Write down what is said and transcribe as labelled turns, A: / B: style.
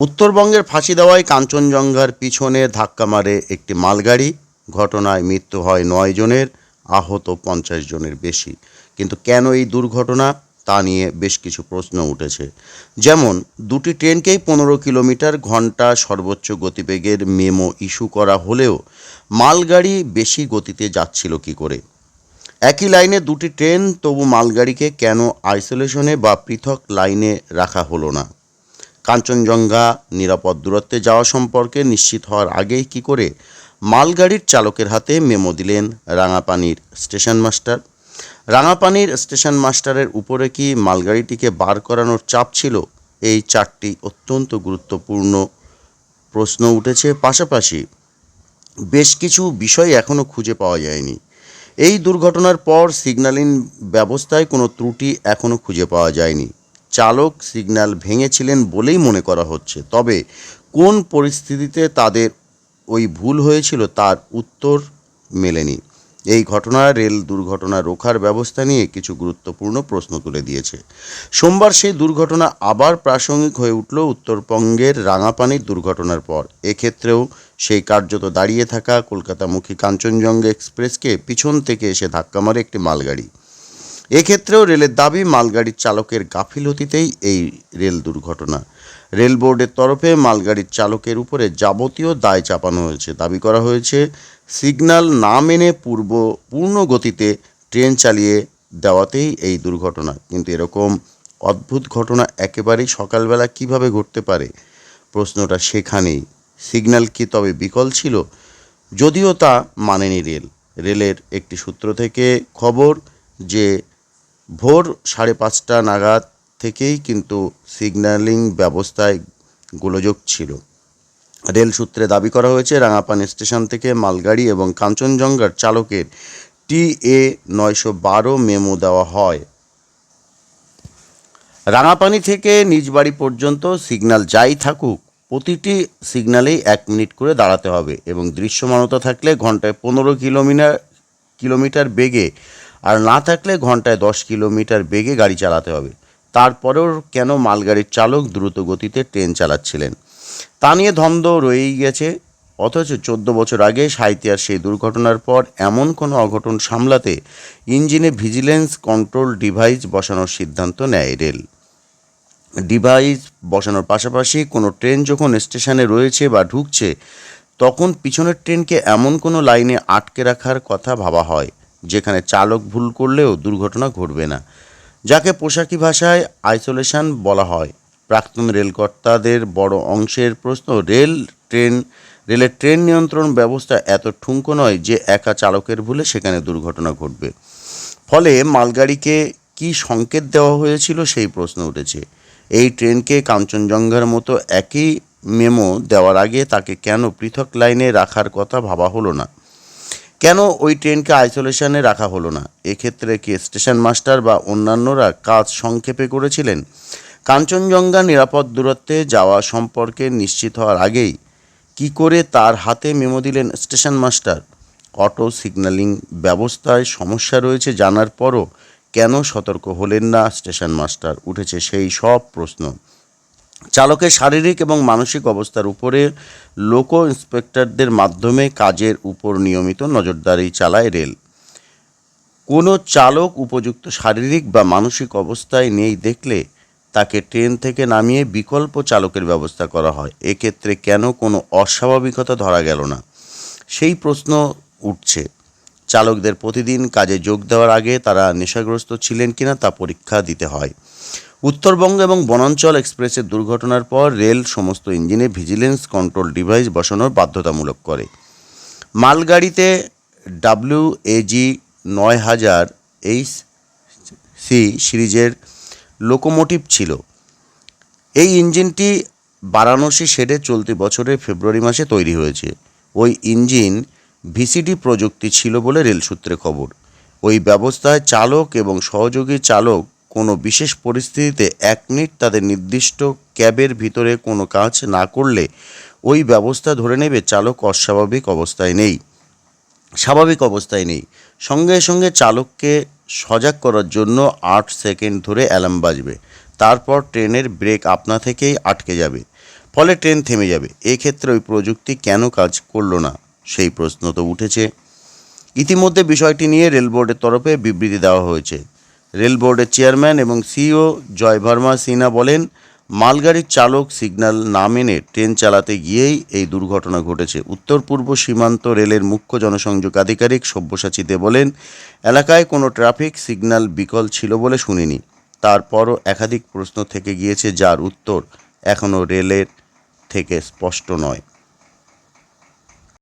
A: উত্তরবঙ্গের ফাঁসি দেওয়ায় কাঞ্চনজঙ্ঘার পিছনে ধাক্কা মারে একটি মালগাড়ি। ঘটনায় মৃত্যু হয় নয় জনের, আহত পঞ্চাশ জনের বেশি। কিন্তু কেন এই দুর্ঘটনা? তা নিয়ে বেশ কিছু প্রশ্ন উঠেছে। যেমন, দুটি ট্রেনকেই পনেরো কিলোমিটার ঘণ্টা সর্বোচ্চ গতিবেগের মেমো ইস্যু করা হলেও মালগাড়ি বেশি গতিতে যাচ্ছিল কি করে? একই লাইনে দুটি ট্রেন, তবু মালগাড়িকে কেন আইসোলেশনে বা পৃথক লাইনে রাখা হলো না? কাঞ্চনজঙ্ঘা নিরাপদ দূরত্বে যাওয়া সম্পর্কে নিশ্চিত হওয়ার আগেই কি করে মালগাড়ির চালকের হাতে মেমো দিলেন রাঙাপানির স্টেশন মাস্টার। রাঙাপানির স্টেশন মাস্টারের উপরে কি মালগাড়িটিকে বার করানোর চাপ ছিল? এই চারটি অত্যন্ত গুরুত্বপূর্ণ প্রশ্ন উঠেছে পাশাপাশি বেশ কিছু বিষয় এখনও খুঁজে পাওয়া যায়নি। এই দুর্ঘটনার পর সিগন্যালিং ব্যবস্থায় কোনো ত্রুটি এখনও খুঁজে পাওয়া যায়নি। চালক সিগন্যাল ভেঙেছিলেন বলেই মনে করা হচ্ছে। তবে কোন পরিস্থিতিতে তাদের ওই ভুল হয়েছিল তার উত্তর মেলেনি। এই ঘটনা রেল দুর্ঘটনা রোখার ব্যবস্থা নিয়ে কিছু গুরুত্বপূর্ণ প্রশ্ন তুলে দিয়েছে। সোমবার সেই দুর্ঘটনা আবার প্রাসঙ্গিক হয়ে উঠল উত্তরবঙ্গের রাঙাপানির দুর্ঘটনার পর। এক্ষেত্রেও সেই কার্যত দাঁড়িয়ে থাকা কলকাতামুখী কাঞ্চনজঙ্ঘা এক্সপ্রেসকে পিছন থেকে এসে ধাক্কা মারে একটি মালগাড়ি। এক্ষেত্রেও রেলের দাবি, মালগাড়ির চালকের গাফিলতিতেই এই রেল দুর্ঘটনা। রেল বোর্ডের তরফে মালগাড়ির চালকের উপরে যাবতীয় দায় চাপানো হয়েছে। দাবি করা হয়েছে, সিগন্যাল না মেনে পূর্ব পূর্ণ গতিতে ট্রেন চালিয়ে দেওয়াতেই এই দুর্ঘটনা। কিন্তু এরকম অদ্ভুত ঘটনা একেবারেই সকালবেলা কীভাবে ঘটতে পারে? প্রশ্নটা সেখানেই। সিগন্যাল কি তবে বিকল ছিল? যদিও তা মানেনি রেল। রেলের একটি সূত্র থেকে খবর যে ভোর সাড়ে পাঁচটা নাগাদ থেকেই কিন্তু সিগন্যালিং ব্যবস্থায় গোলযোগ ছিল। রেল সূত্রে দাবি করা হয়েছে, রাঙাপানি স্টেশন থেকে মালগাড়ি এবং কাঞ্চনজঙ্ঘার চালকের টি এ নয়শো বারো মেমো দেওয়া হয়। রাঙাপানি থেকে নিজ বাড়ি পর্যন্ত সিগন্যাল যাই থাকুক, প্রতিটি সিগন্যালেই এক মিনিট করে দাঁড়াতে হবে এবং দৃশ্যমানতা থাকলে ঘন্টায় পনেরো কিলোমিটার কিলোমিটার বেগে আর না থাকলে ঘন্টায় দশ কিলোমিটার বেগে গাড়ি চালাতে হবে। তারপরেও কেন মালগাড়ির চালক দ্রুত গতিতে ট্রেন চালাচ্ছিলেন? তা নিয়ে ধন্দ রয়েই গেছে। অথচ চোদ্দ বছর আগে সাহিত্যার সেই দুর্ঘটনার পর এমন কোনো অঘটন সামলাতে ইঞ্জিনে ভিজিলেন্স কন্ট্রোল ডিভাইস বসানোর সিদ্ধান্ত নেয় রেল। ডিভাইস বসানোর পাশাপাশি কোনো ট্রেন যখন স্টেশনে রয়েছে বা ঢুকছে, তখন পিছনের ট্রেনকে এমন কোনো লাইনে আটকে রাখার কথা ভাবা হয়। যেখানে চালক ভুল করলেও দুর্ঘটনা ঘটবে না। যাকে পোশাকি ভাষায় আইসোলেশন বলা হয়। প্রাক্তন রেলকর্তাদের বড় অংশের প্রশ্ন, রেল ট্রেন, রেলের ট্রেন নিয়ন্ত্রণ ব্যবস্থা এত ঠুঙ্কো নয় যে একা চালকের ভুলে সেখানে দুর্ঘটনা ঘটবে? ফলে মালগাড়িকে কি সংকেত দেওয়া হয়েছিল সেই প্রশ্ন উঠেছে। এই ট্রেনকে কাঞ্চনজঙ্ঘার মতো একই মেমো দেওয়ার আগে তাকে কেন পৃথক লাইনে রাখার কথা ভাবা হলো না? কেন ওই ট্রেনকে আইসোলেশনে রাখা হলো না? এক্ষেত্রে কি স্টেশন মাস্টার বা অন্যান্যরা কাজ সংক্ষেপে করেছিলেন? কাঞ্চনজঙ্ঘা নিরাপদ দূরত্বে যাওয়া সম্পর্কে নিশ্চিত হওয়ার আগেই কি করে তার হাতে মেমো দিলেন স্টেশন মাস্টার? অটো সিগন্যালিং ব্যবস্থায় সমস্যা রয়েছে জানার পরও কেন সতর্ক হলেন না স্টেশন মাস্টার? উঠেছে সেই সব প্রশ্ন। চালকের শারীরিক এবং মানসিক অবস্থার উপরে লোকো ইন্সপেক্টরদের মাধ্যমে কাজের উপর নিয়মিত নজরদারি চালায় রেল। কোনো চালক উপযুক্ত শারীরিক বা মানসিক অবস্থায় নেই দেখলে তাকে ট্রেন থেকে নামিয়ে বিকল্প চালকের ব্যবস্থা করা হয়। এক্ষেত্রে কেন কোনো অস্বাভাবিকতা ধরা গেল না? সেই প্রশ্ন উঠছে। চালকদের প্রতিদিন কাজে যোগ দেওয়ার আগে তারা নেশাগ্রস্ত ছিলেন কিনা তা পরীক্ষা দিতে হয়। উত্তরবঙ্গ এবং বনাঞ্চল এক্সপ্রেসের দুর্ঘটনার পর রেল সমস্ত ইঞ্জিনে ভিজিলেন্স কন্ট্রোল ডিভাইস বসানোর বাধ্যতামূলক করে। মালগাড়িতে ডাব্লিউ এজি নয় হাজার এইচ সি সিরিজের লোকোমোটিভ ছিল। এই ইঞ্জিনটি বারাণসী শেডে চলতি বছরের ফেব্রুয়ারি মাসে তৈরি হয়েছে। ওই ইঞ্জিন ভিসিডি প্রযুক্তি ছিল বলে রেল সূত্রে খবর। ওই ব্যবস্থায় চালক এবং সহযোগী চালক কোনো বিশেষ পরিস্থিতিতে এক মিনিট তাদের নির্দিষ্ট ক্যাবের ভিতরে কোনো কাজ না করলে ওই ব্যবস্থা ধরে নেবে চালক অস্বাভাবিক অবস্থায় নেই। স্বাভাবিক অবস্থায় নেই। সঙ্গে সঙ্গে চালককে সজাগ করার জন্য আট সেকেন্ড ধরে অ্যালার্ম বাজবে। তারপর ট্রেনের ব্রেক আপনা থেকেই আটকে যাবে। ফলে ট্রেন থেমে যাবে। এক্ষেত্রে ওই প্রযুক্তি কেন কাজ করল না? সেই প্রশ্ন তো উঠেছে। ইতিমধ্যে বিষয়টি নিয়ে রেল বোর্ডের তরফে বিবৃতি দেওয়া হয়েছে। রেল বোর্ডের চেয়ারম্যান এবং সিইও জয় ভার্মা সিনহা বলেন, মালগাড়ির চালক সিগন্যাল না মেনে ট্রেন চালাতে গিয়েই এই দুর্ঘটনা ঘটেছে। উত্তর পূর্ব সীমান্ত রেলের মুখ্য জনসংযোগ আধিকারিক সব্যসাচী দে বলেন, এলাকায় কোনো ট্রাফিক সিগন্যাল বিকল ছিল বলে শুনিনি। তারপরও একাধিক প্রশ্ন থেকে গিয়েছে যার উত্তর এখনও রেলের থেকে স্পষ্ট নয়।